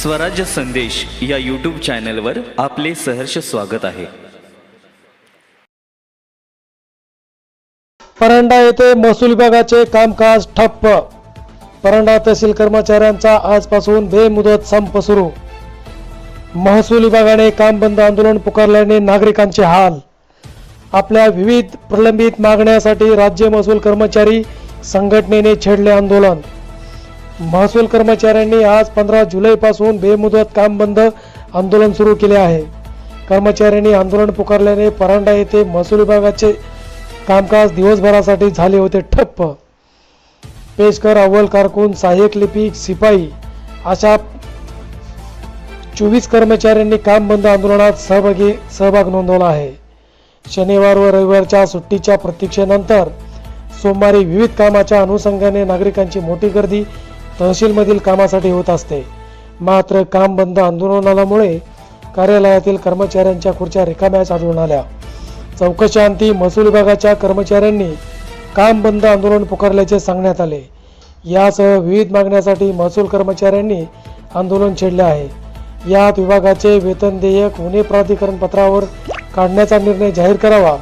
स्वराज्य संदेश या यूट्यूब चॅनलवर आपले सहर्ष स्वागत आहे. परंडा येथे महसूल विभागाचे कामकाज ठप्प. परंडा तहसील कर्मचाऱ्यांचा आजपासून बेमुदत संप सुरू. महसूल विभागाने काम बंद आंदोलन पुकारल्याने नागरिकांचे हाल. आपल्या विविध प्रलंबित मागण्यासाठी राज्य महसूल कर्मचारी संघटनेने छेडले आंदोलन. महसूल कर्मचाऱ्यांनी आज पंधरा जुलैपासून बेमुदत काम बंद आंदोलन सुरू केले आहे. कर्मचाऱ्यांनी आंदोलन पुकारल्याने परांडा येथे महसूल विभागाचे कामकाज दिवसभरासाठी झाले होते ठप्प. पेशकर अव्वल कारकून सहाय्यक लिपिक शिपाई अशा चोवीस कर्मचाऱ्यांनी काम बंद आंदोलनात सहभागी सहभाग नोंदवला आहे. शनिवार व रविवारच्या सुट्टीच्या प्रतीक्षेनंतर सोमवारी विविध कामाच्या अनुषंगाने नागरिकांची मोठी गर्दी तहसीलमधील कामासाठी होत असते. मात्र काम बंद आंदोलनामुळे कार्यालयातील कर्मचाऱ्यांच्या खुर्च्या रिकाम्याच आढळून आल्या. चौकशांती महसूल विभागाच्या कर्मचाऱ्यांनी काम बंद आंदोलन पुकारल्याचे सांगण्यात आले. यासह विविध मागण्यासाठी महसूल कर्मचाऱ्यांनी आंदोलन छेडले आहे. यात विभागाचे वेतन देयक उणे प्राधिकरण पत्रावर काढण्याचा निर्णय जाहीर करावा.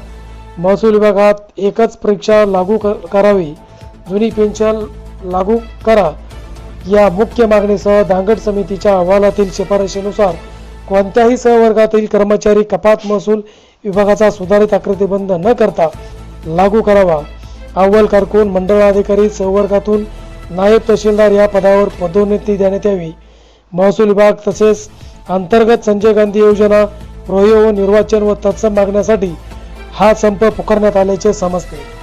महसूल विभागात एकच परीक्षा लागू क- करावी. जुनी पेन्शन लागू करा. या मुख्य मागणीसह दांगड समितीच्या अहवालातील शिफारशीनुसार कोणत्याही सहवर्गातील कर्मचारी कपात महसूल विभागाचा सुधारित आकृतीबंध न करता लागू करावा. अव्वल कारकून मंडळाधिकारी सहवर्गातून नायब तहसीलदार या पदावर पदोन्नती देण्यात यावी. महसूल विभाग तसेच अंतर्गत संजय गांधी योजना रोहिओ निर्वाचन व तत्सम मागण्यासाठी हा संप पुकारण्यात आल्याचे समजते.